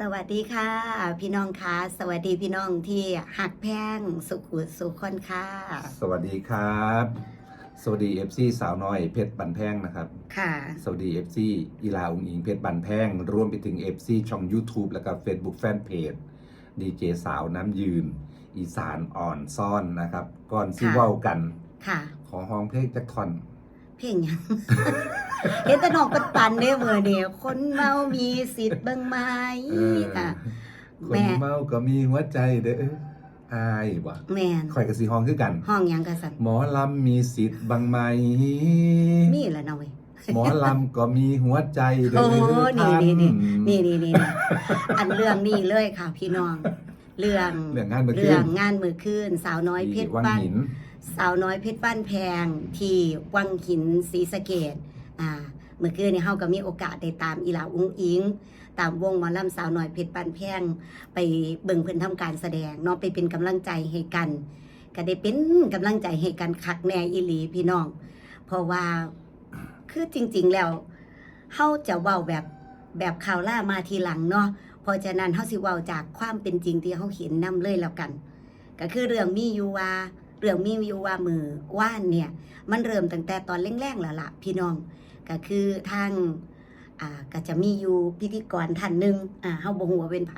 สวัสดีค่ะ พี่น้องคะสวัสดีพี่น้องที่หักแพงสุขุสุขคนค่ะ สวัสดีครับ สวัสดี FC สาวน้อยเพชรบันแพงนะครับ ค่ะ สวัสดี FC อีลาอุงอิงเพชรบันแพงรวมไปถึง FC ช่อง YouTube แล้วก็ Facebook Fanpage ดีเจสาวน้ำยืน อีสานอ่อนซ่อนนะครับ ก่อนซิค่ะ เว้ากัน ค่ะ ขอห้องเพลงจักทอน เพลงหยัง เห็นแต่น้องปันปันเด้อมือเนี่ยคนเมามีสิทธิ์บ้างไหมเออ ค่ะคแม่นเมาก็มีหัวใจเด้ออายว่ะแมนคอยกับสีห้องคือกัน ห้องหยังกะสันหมอลำมีสิทธิ์บ้างไหม มีแหละน้อยหมอลำก็มีหัวใจเด้อโอ้นี่นี่นี่ท่านี่นี่นี่นี่อันเรื่องนี้เลยค่ะพี่น้อง เรื่อง เรื่องงานเมื่อคืเรื่องนงานมือคืนสาวน้อยเพชรวังบ้านหิน สาวน้อยเพชรบ้านแพง ที่วังหินศรีสะเกดอ่าเมื่อคืนนี้เฮาก็มีโอกาสได้ตามอีหลาอุ้งอิง ตามวงหมอลำสาวน้อยเพชรบ้านแพง ไปเบิ่งเพิ่นทำการแสดงเนาะไปเป็นกำลังใจให้กัน ก็ได้เป็นกำลังใจให้กันคักแน่อีหลีพี่น้อง เพราะว่าคือจริง ๆแล้วเฮาจะเว้าแบบแบบข่าวล่ามาทีหลังเนาะเพราะฉะนั้นเฮาสิเว้าจากความเป็นจริงที่เฮาเห็นนํเลยแล้วกัน ก็คือเรื่องมีอยู่ว่า เรื่องมีอยู่ว่ามือว่านเนี่ย มันเริ่มตั้งแต่ตอนแรกๆแล้วล่ะพี่น้อง ก็คือทางอ่าก็จะมีอยู่พิธีกรท่านหนึ่งอ่าเฮาบ่ฮู้ว่าเป็นไผ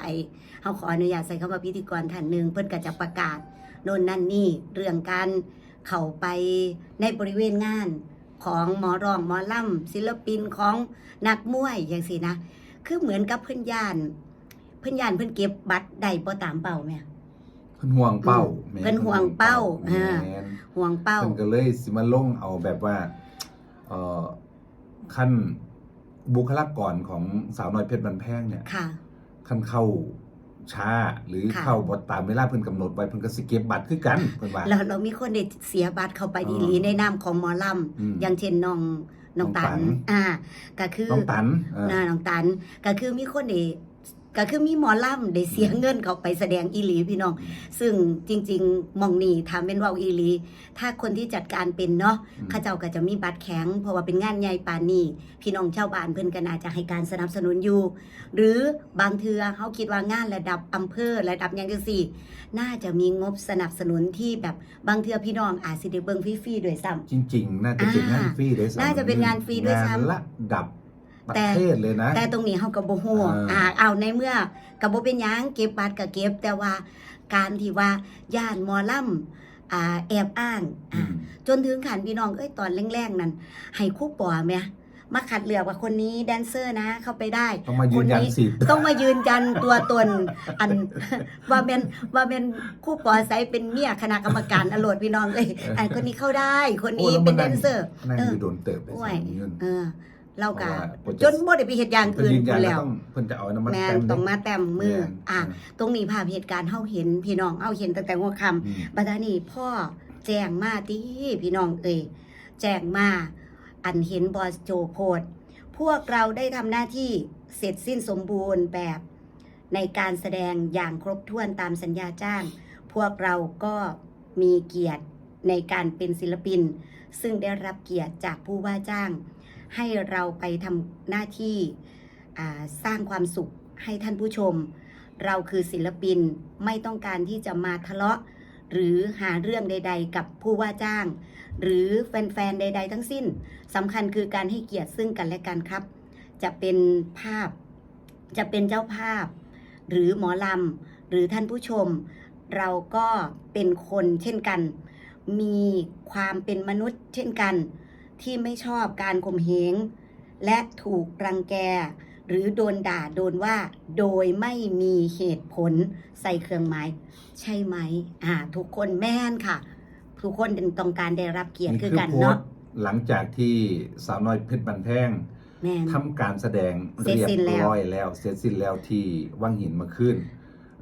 เฮาขออนุญาตใส่คำว่าพิธีกรท่านหนึ่งเพิ่นก็จะประกาศโน่นนั่นนี่เรื่องการเข้าไปในบริเวณงานของหมอรองหมอล่ำศิลปินของนักมวยอย่างสินะ คือเหมือนกับเพิ่อนย่าน เพิ่อนย่านเพิ่อนเก็บบัตรได้บ่ตามเป้าแม่ พิ่นห่วงเป้าอืมเพิ่นห่วงเป้าแม่อ่านห่วงเป้า เพิ่นก็เลยสิมาลงเอาแบบว่าเอ่อขั้นบุคลากรของสาวน้อยเพชรบันแพงเนี่ย ค่ะขั้นเข้าช้าหรือค่ะ เข้าบ่ตามเวลาเพิ่นกำหนดไว้เพิ่นก็สิเก็บบัตรคือกันเพิ่นว่าเราเรามีคนได้เสียบัตรเข้าไปดีหลีในนามของหมอลอืมำอย่างเช่นน้องน้องน้องตัตัน น อ่า ก็คือน้องตันเออน่าน้องตันก็คือมีคนได้ ก็คือมีหมอลำได้เสียเงินเขาไปแสดงอีหลีพี่น้อง ซึ่งจริงๆหมองนี่ทำเป็นเว่าอีหลี ถ้าคนที่จัดการเป็นเนาะอืมเข้าเจ้าก็จะมีบัตรแข็ง เพราะว่าเป็นงานใหญ่ปานนี้พี่น้องชาวบ้านเพิ่นก็น่าจะให้การสนับสนุนอยู่ หรือบางเทือเขาคิดว่างานระดับอำเภอระดับหยังจังซี่ น่าจะมีงบสนับสนุนที่แบบบางเทือพี่น้องอาจสิได้เบิ่งฟรีๆด้วยซ้ำจริง ๆ น่าจะเป็นงานฟรีด้วยซ้ำน่าจะเป็นงานฟรีด้วยซ้ำงานระดับ ประแต่เทศเลยนะ แต่ตรงนี้เฮาก็บ่ฮู้อ่าอ่าเอาในเมื่อก็บ่เป็นหยังเก็บบัตรก็เก็บ แต่ว่าการที่ว่าย่านหมอลำอ่าแอบอ้างอือ่ามจนถึงขันพี่น้องเอ้ยตอนแรกๆ นั้นให้ครู่ปอแม่มาคัดเลือกว่าคนนี้แดนเซอร์นะเข้าไปได้ต้องมายืนยันสิทธิ์ต้องมายืนยันตัวตนอันว่าเป็นว่าเป็นครู่ปอไซเป็นเมียคณะกรรมการอโลดพี่น้องเอ้ยอันคนนี้เข้าได้ คนนี้โอ้แล้วเป็นมัแดนนั่นงเซอร์นั่งเอออยู่โดนเติบไปโอ้สายมเงิน เออเรากะเพราะว่าจนบ่ได้ไปเหตุอย่างเพิ่นอื่นยืนยันพู้นแล้แล้ววต้องเพิ่นจะเอาน้ำมันแมแต้นมต้องมาแต้มมือแนอะตรงนี้ภาพเหตุการณ์เฮาเห็นพี่น้องเฮาเห็นตั้งแต่หัวค่อืมำบัดนี้พ่อแจ้งมาติพี่น้องเอ่ยแจ้งมาอันเห็นบอสโจโพดพวกเราได้ทำหน้าที่เสร็จสิ้นสมบูรณ์แบบในการแสดงอย่างครบถ้วนตามสัญญาจ้าง พวกเราก็มีเกียรติในการเป็นศิลปิน ซึ่งได้รับเกียรติจากผู้ว่าจ้าง ให้เราไปทำหน้าที่สร้างความสุขให้ท่านผู้ชม เราคือศิลปินไม่ต้องการที่จะมาทะเลาะ หรือหาเรื่องใด ๆ กับผู้ว่าจ้าง หรือแฟนๆใด ๆ ทั้งสิ้นสำคัญคือการให้เกียรติซึ่งกันและกันครับ จะเป็นภาพจะเป็นเจ้าภาพ หรือหมอลำหรือท่านผู้ชม เราก็เป็นคนเช่นกัน มีความเป็นมนุษย์เช่นกัน ที่ไม่ชอบการข่มเหงและถูกรังแก หรือโดนด่าโดนว่า โดยไม่มีเหตุผลใส่เครื่องหมายใช่ไหมอ่า ทุกคนแม่นค่ะ ทุกคนต้องการได้รับเกียรตินี่คืคืออกันโพสเนาะต์หลังจากที่สาวน้อยเพชรบันแพงแม่นทำการแสดงเสร็จเรียบสิ้นแล้วร้อยแล้ว เสร็จสิ้นแล้วที่ว่างหินเมาขึ้น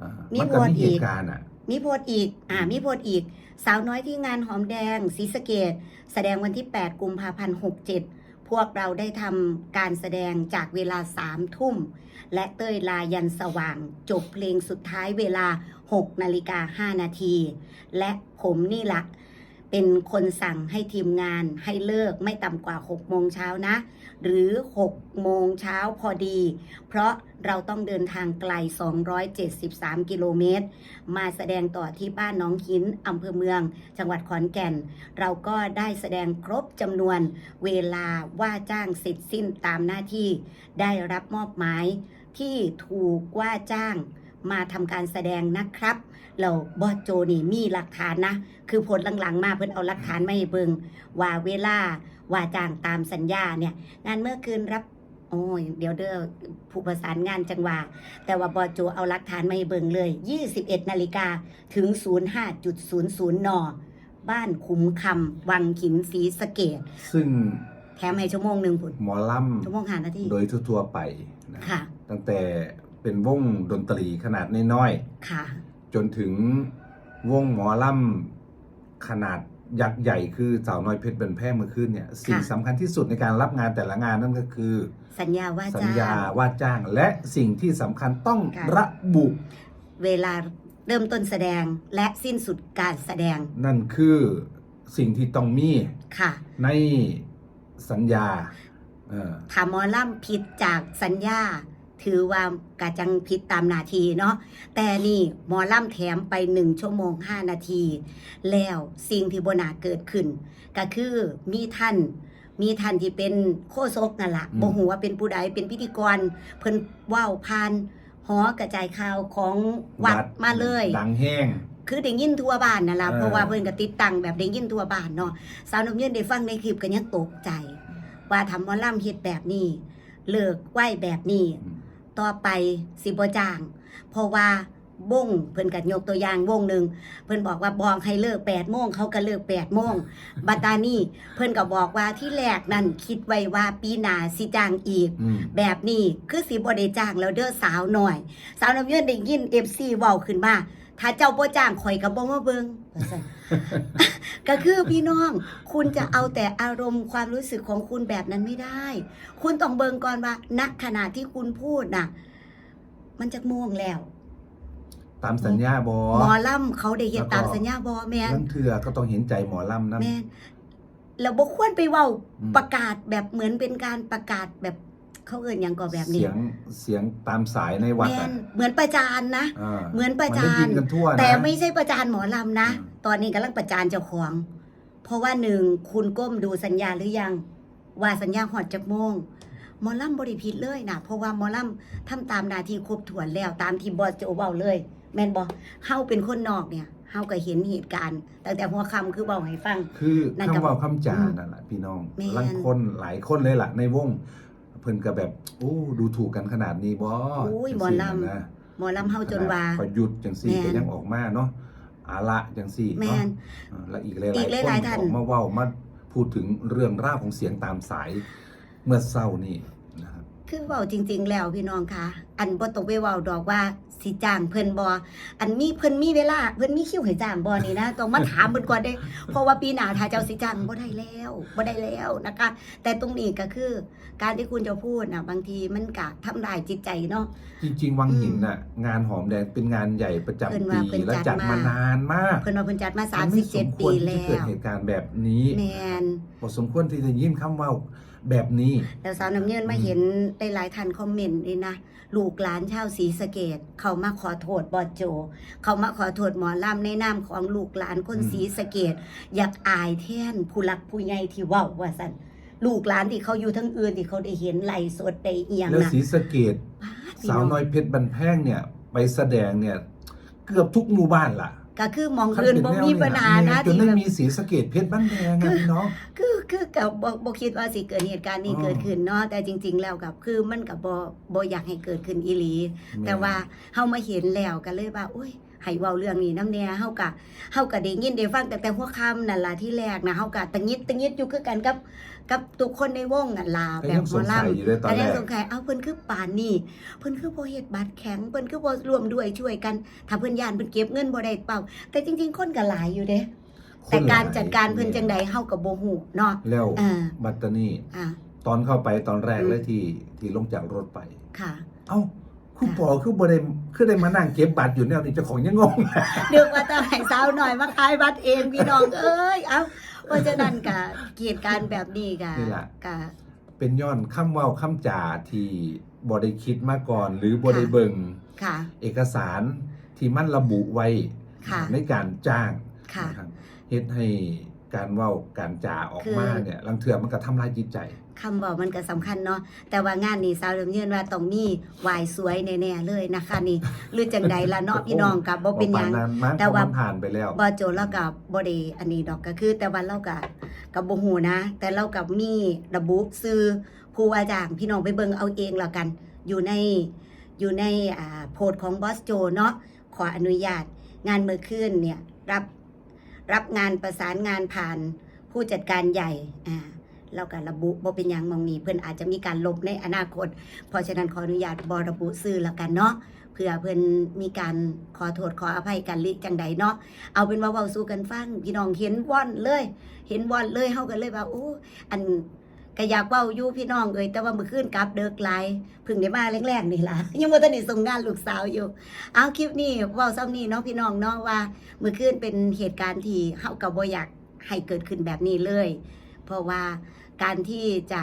อ่ามีมันก็โพสต์มีเหอีกตุการณ์อะ มีโพสอีก อ่า มีโพสอีก สาวน้อยที่งานหอมแดงศรีสะเกดแสดงวันที่ 8 กุมภาพันธ์67 พวกเราได้ทำการแสดงจากเวลา 3 ทุ่ม และเต้ยลายันสว่าง จบเพลงสุดท้ายเวลา 6 นาฬิกา 5 นาที และผมนี่ละ เป็นคนสั่งให้ทีมงานให้เลิกไม่ต่ำกว่า 6 โมงเช้านะ หรือ 6 โมงเช้าพอดี เพราะเราต้องเดินทางไกล 273 กิโลเมตร มาแสดงต่อที่บ้านน้องหินอำเภอเมือง จังหวัดขอนแก่น เราก็ได้แสดงครบจำนวนเวลาว่าจ้างเสร็จสิ้นตามหน้าที่ ได้รับมอบหมายที่ถูกว่าจ้าง มาทำการแสดงนะครับ เราบอสโจนี่มีหลักฐานนะ คือผลหลังๆ มาเพิ่นเอาหลักฐานมาให้เบิงว่าเวลาว่าจ้างตามสัญญาเนี่ย งานเมื่อคืนรับโอ้ยเดี๋ยวเด้อผู้ประสานงานจังหวะแต่ว่าบอสโจเอาหลักฐานมาให้เบิงเลย 21 นาฬิกาถึง 05.00 น บ้านคุ้มคำวังขินศรีสะเกดซึ่งแถมให้ชั่วโมงหนึ่งพุ่นหมอลชั่วโมงหานาทีำโดยทั่วๆไปนะค่ะตั้งแต่ เป็นวงดนตรีขนาดน้อยค่ะ ๆจนถึงวงหมอลำขนาดยักษ์ใหญ่คือสาวน้อยเพชรเป็นแพร่เมื่อคืนเนี่ยสิ่งสำคัญที่สุดในการรับงานแต่ละงานนั่นก็คือ สัญญาว่าสัญจ้างญาว่าจ้าง และสิ่งที่สำคัญต้องค่ะ ระบุ เวลาเริ่มต้นแสดงและสิ้นสุดการแสดงนั่นคือสิ่งที่ต้องมีค่ะในสัญญาเออ ถามหมอล่ำผิดจากสัญญา ถือว่ากาจังผิดตามนาทีเนาะแต่นี่หมอล่ำแถมไป1ชั่วโมง5นาที แล้วสิ่งที่บนาเกิดขึ้น ก็คือมีท่านมีท่านที่เป็นโคโซกนั่นละบ่หูว่าเป็นผู้ใดเป็นพิธีกร เพิ่นเว้าผ่านหอกระจายข่าวของวัดมาเลยดังแห้งคือได้ยินทั่วบ้านนั่นล่ะเออเพราะว่าเพิ่นก็ติดตั้งแบบได้ยินทั่วบ้านเนาะสาวน้ำเย็นได้ฟังในคลิปก็ยังตกใจ ว่าทำหมอลำเฮ็ดแบบนี้เลิกไหวแบบนี้ ต่อไปสิบ่จ้าง เพราะว่าวงเพิ่นก็ยกตัวอย่างวงหนึ่งเพิ่นบอกว่าบอกให้เลิก8โมงเขาก็เลิก8โมงบัดตานี้เพิ่นก็บอกว่าที่แรกนั่นคิดไว้ว่าปีหน้าสิจ้างอีกอืมแบบนี้คือสิบ่ได้จ้างแล้วเด้อสาวหน่อย สาวน้ำเยืนได้ยิน FC เว้าขึ้นมา ถ้าเจ้าบ่จ้างข่อยก็บ่มาเบิ่งว่าซั่นก็คือพี่น้อง คุณจะเอาแต่อารมณ์ความรู้สึกของคุณแบบนั้นไม่ได้ คุณต้องเบิ่งก่อนว่าณขณะที่คุณพูดน่ะ มันจะม่วงแล้ว ตามสัญญาบอหมอล่ำเขาได้เฮ็ดตามสัญญาบ่แม่น นั่นเถื่อก็ต้องเห็นใจหมอลำนะแม่นแล้วบ่ควรไปเว้าอืม ประกาศแบบเหมือนเป็นการประกาศแบบ เขาเอิ้นหยังก็แบบนี้ เสียงเสียงตามสายในวัดแม่อะนเหมือนประจานนะ อ่าเหมือนประมันจาได้นยินกันทั่วนะ แต่ไม่ใช่ประจานหมอลำนะ อืม ตอนนี้กำลังประจานเจ้าของ เพราะว่าหนึ่งคุณก้มดูสัญญาหรือยัง ว่าสัญญาหอดจักโมงหมอลำบริผิดเลยนะเพราะว่าหมอลำทำตามหนาทีครบถ้วนแล้วตามที่บอสโจเบาเลย แม่นบอเฮาเป็นคนนอกเนี่ยเฮาก็เห็นเหตุการณ์ตั้งแต่หัวคำคือเบาให้ฟัง คือนั่นก็คำเว่าคำจาอืมนั่นแหละพี่น้องแม่น ลังคนหลายคนเลยล่ะในวง เพิ่นก็แบบโอ้ดูถูกกันขนาดนี้บ่อุ้ยหมอลำจังซี้นะหมอลำเฮาจนว่าขประยุทธ์จังซี่แม่น ก็ยังออกมาเนาะอาละจังซี่แม่เนาะน อ่าและอีกหลายอีกๆหลายๆท่านออกมาเว้ามาพูดถึงเรื่องราวของเสียงตามสาย เมื่อเศร้านี่นะ ครับคือเว้าจริง ๆ แล้วพี่น้องคะอันบ่ต้องไปเว้าดอกว่าสิจ้างเพิ่นบ่อันมีเพิ่นมีเวลาเพิ่นมีคิวให้จ้างบ่นี่นะต้องมาถามเพิ่นก่อนเด้ เพราะว่าปีหน้าถ้าเจ้าสิจ้างบ่ได้แล้วบ่ได้แล้วนะคะ แต่ตรงนี้ก็คือ การที่คุณจะพูดน่ะ บางทีมันก็ทำลายจิตใจเนาะ จริง ๆ วังหินอืมน่ะ งานหอมแดงเป็นงานใหญ่ประจำเพิ่นปีว่าเพิ่นและจัจัดดมามานานมากเพิ่นว่าเพิ่นจัดมา มันไม่สม37 คปีวรที่แล้จะเกิดวเหตุการณ์แบบนี้แมนบ่สมควรที่จะยินคำเว่า แบบนี้แล้วสาวน้ำเงินมาเห็นได้หลายท่านคอมเมนต์นี่นะ ลูกหลานชาวศรีสะเกดเขามาขอโทษบอดโจ เขามาขอโทษหมอลำในนามของลูกหลานคนอืมศรีสะเกดอยากอายแทนผู้หลักผู้ใหญ่ที่เว้าว่าสันลูกหลานที่เขาอยู่ทั้งอื่นที่เขาได้เห็นไล่สดได้เอียงแล้วนะศรีสะเกดป๊ดพี่สาวน้อยเพชรบันแพงเนี่ยไปแสดงเนี่ยเกือบทุกหมู่บ้านล่ะก็คือมองอื่นบ่มีปัญหานะจนที่ได้แบบมีศรีสะเกดเพชรบ้านแพงอะพี่น้องคือ คือกับบ่บ่คิดว่าสิเกิดเหตุการณ์นี้อ๋อเกิดขึ้นเนาะแต่จริง ๆ แล้วกับคือมันกับบ่บ่อยากให้เกิดขึ้นอีหลี แต่ว่าเฮามาเห็นแล้วก็เลยว่าอุ้ยให้เว้าเรื่องนี้นำแน่เฮากะเฮาก็ได้ยินได้ฟังแต่แต่หัวค่ำนั่นล่ะที่แรกนะเฮากะตังยิดตังยิดอยู่คือกันกับ กับทุกคนในวงนั่นล่ะก็แบยับงหมสองลำสัยอยู่เลยตอนก็แรยังกสงสัยเอ้าเพิ่นคือป่านนี่เพิ่นคือบ่เฮ็ดบัตรแข็งเพิ่นคือบ่ร่วมด้วยช่วยกัน ถ้าเพิ่นย่านเพิ่นเก็บเงินบ่ได้เปล่า แต่จริง ๆ คนก็หลายอยู่เด้ แต่การจัดการเพิ่นจังใดเฮาก็บ่ฮู้เนาะแล้วอ่าบัตตานี่อ่าตอนเข้าไปตอนแรกอืมเลยที่ที่ลงจากรถไป ค่ะ เอ้าคุณปอคือบ่ได้คือได้มานั่งเก็บบัตรอยู่แนวนี้เจ้าของยังงง เดือกว่าต้องให้สาวหน่อยมาขายบัตรเองพี่น้องเอ้ย เอ้าเพราะฉะนั้นกะเกียรติการแบบนี้กะนี่ล่ะ กะ เป็นย้อนคำเว้าคำจาที่บ่ได้คิดมาก่อน หรือบ่ได้เบิ่งค่ะ เอกสารที่มันระบุไว้ค่ะ ในการจ้างค่ะ นะครับ เฮ็ดให้การเว้าการจาออกคือมาเนี่ยลังเทื่อมันก็ทำลายจิตใจคำบอกมันก็สำคัญเนาะแต่ว่างานนี้สาวเริ่มยืนว่าต้องมีวายสวยแน่ๆเลยนะคะนี่หรือจังใดละเนาะพี่น้องกับบ่เป็นหยังบ่ปานนั้นมั้งแต่เพราะว่ามันผ่านไปแล้วบอโจเรากับบ่ได้อันนี้ดอกก็คือ แต่ว่าเรากับกับบ่ฮู้นะ แต่เรากับมีระบุซื้อผู้ว่าจ้างพี่น้องไปเบิ่งเอาเองแล้วกัน อยู่ในอยู่ในอ่าโพสต์ของบอสโจเนาะขออนุญาตงานเมื่อคืนเนี่ยรับ รับงานประสานงานผ่านผู้จัดการใหญ่อ่าเราก็ระบุบ่เป็นยังมองนี้เพื่อนอาจจะมีการลบในอนาคต เพราะฉะนั้นขออนุญาตบอระบุซื้อแล้วกันเนาะเพื่อเพื่อนมีการขอโทษขออภัยกันหลิจังใดเนาะเอาเป็นว่าเว้าสู้กันฟังพี่น้องเห็นว่อนเลย เห็นว่อนเลยเฮากันเลยว่าโอ้อัน ก็อยากเว้าอยู่พี่น้องเอ้ยแต่ว่าเมื่อคืนกลับเดิกหลายพิ่งได้มาแรกๆนี่ล่ะยังบ่ทันได้ส่งงานลูกสาวอยู่ เอาคลิปนี้เว้าซ้ำนี้เนาะพี่น้องเนาะว่าเมื่อคืนเป็นเหตุการณ์ที่เฮาก็บ่อยากให้เกิดขึ้นแบบนี้เลย เพราะว่าการที่จะ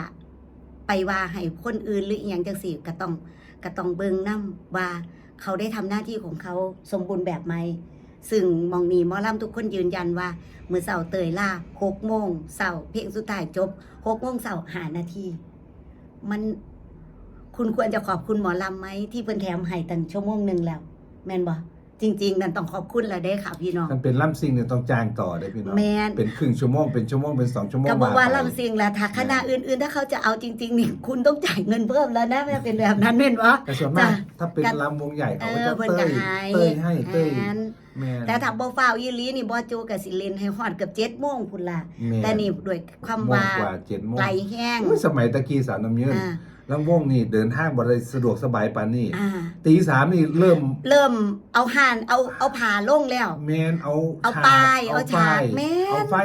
ไปว่าให้คนอื่นหรืออีหยังจังซี่ก็ต้องก็ต้องเบิ่งนํว่าเขาได้ทำหน้าที่ของเขาสมบูรณ์แบบไหม ซึ่งมองนีหมอลำทุกคนยืนยันว่าเมื่อเสาร์เตยล่าหกโมงเสาร์เพลงสุดท้ายจบหกโมงเสาร์หานาที มันคุณควรจะขอบคุณหมอลำไหมที่เพิ่นแถมให้ตั้งชั่วโมงหนึ่งแล้ว แม่นบ่ จริงๆ นั่นต้องขอบคุณและเด้ค่ะพี่น้อง มันเป็นล่ำซิงเนี่ยต้องจ้างต่อได้พี่น้องแม่น เป็นครึ่งชั่วโมงเป็นชั่วโมงเป็นสองชั่วโมงก็บอกว่าไปลำซิงแหละถ้าคณะอื่นๆ ถ้าเขาจะเอาจริงๆนี่คุณต้องจ่ายเงินเพิ่มแล้วนะไม่เป็นแบบนั้นแม่นบ่แต่ส่วนมากจ้ะถ้าเป็นกันลำวงใหญ่เอเขาก็อจะเพิ่นเต้ก็ยให้เต้ยให้เต้ยแม่น แม่น แต่ถ้าบ่ฟ้าวอีหลีนี่บ่โจก็สิเล่นให้ฮอดเกือบ7โมงพุ่นล่ะม่แต่นี่ด้วยความโมงว่ากว่าเจ็ดโมงไกลแห้ง อุ๊ยสมัยตะกี้สาวน้ำเยืนอ่า ลำวงนี่เดินทางบ่ได้สะดวกสบายปานนี้อ่า ตีสามนี่เริ่มเริ่มเอาห่านเอาเอาผ่าลงแล้ว แมนเอาเอาฉกป้ายเอาฉากไฟแม่นเอาไฟ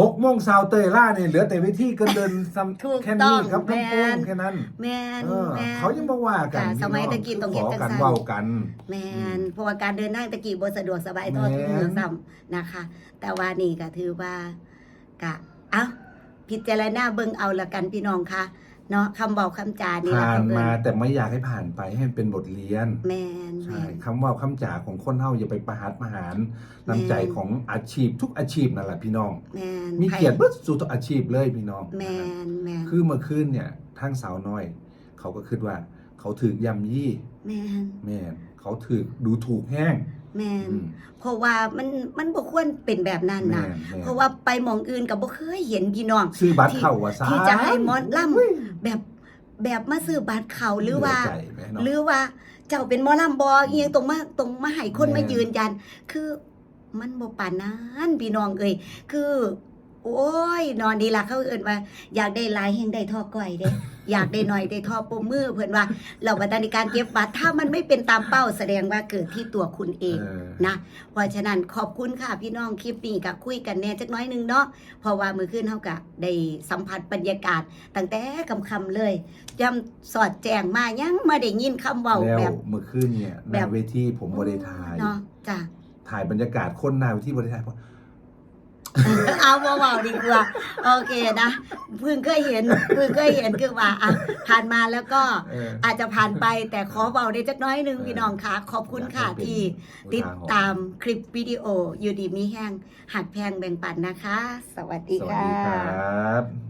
หกโมงสาวเตยล่าเนี่ยเหลือแต่เวทีกันเดินซ้ถูกำแค่ต้นี้องครับแม่ลำโพงนแค่นั้นแม่นเออแม่น เขายังมาว่ากันค่ะพี่สมัยน้ตะกี้ต้องเฮ็ดขอจังกันซั่นเว้ากัน แมนเพราะว่าการเดินทางตะกี้บ่สะดวกสบายเท่าแม่ทุกนมือซ้ำนะคะ แต่ว่านี่ก็ถือว่ากะเอ้าพิจารณาเบิ่งเอาละกันพี่น้องค่ะ เนาะคำบอกคำจานี่ผ่าละนคำเอิมาญแต่ไม่อยากให้ผ่านไปให้มันเป็นบทเรียนแมนแมใช่นคำเว่าคำจ่าของคนเฮาอย่าไปประหัตประหารแม่นน้ำใจของอาชีพทุกอาชีพนั่นแหละพี่น้องแมนมีเกียรติเบิดสู่ทุกอาชีพเลยพี่น้องแมนแมนคือเมื่อคืนเนี่ยทางสาวน้อย เขาก็คิดว่า เขาถือย่ำยี่แมนแม่นเขาถือดูถูกแห้งแมนอืมเพราะว่ามันมันบ่ควรเป็นแบบนั้นแม่นะนแม่นเพราะว่าไปหมองอื่นก็บ่เคยเห็นพี่น้องซื้อบัตรเข้าว่าซาที่จะให้หมอลำ แบบแบบมาซื้อบัตรเขาหรือว่าเหลืใจแม่เนาะหรือว่าเจ้าเป็นหมอลำบอเอียงตรงมาตรงมาให้คนแม่มายืนยัน คือมันบ่ปานนั้นพี่น้องเอ้ยคือ โอ้ย นอนดีละเขาเอิ่นว่า อยากได้หลายแห่งได้ทอก้อยเด้ อยากได้หน่อยได้ทอปมมือ เพิ่นว่าเราบัดนี้การเก็บบัตรถ้ามันไม่เป็นตามเป้าแสดงว่าเกิดที่ตัวคุณเองเออนะเพราะฉะนั้นขอบคุณค่ะพี่น้องคลิปนี้ก็คุยกันแหน่จักหน้อยหนึงเนาะเพราะว่ามือขึ้นเฮาก็ได้สัมผัสบรรยากาศตั้งแต่คำคำๆเลยจำสอดแจงมายังมาได้ยินคำเว้าแล้วแบบเมื่อคืนเนี่ยหแบน้าบเวทีผมบริทายเนาะจ้ะถ่ายบรรยากาศคนหน้าเวทีบริทายเพราะ เอาเบาๆดีกว่า โอเคนะเพิ่งเคยเห็นเพิ่งเคยเห็นคือว่าอะผ่านมาแล้วก็เอออาจจะผ่านไปแต่ขอเบาได้จักหน้อยหนึงพี่น้องค่ะ ขอบคุณค่ะอยากให้เป็นที่อุติดทาหรณ์ตามคลิปวิดีโออยู่ดีมีแห้งหักแพงแบ่งปันนะคะ สวัสดีสวัสค่ะ ดีครับ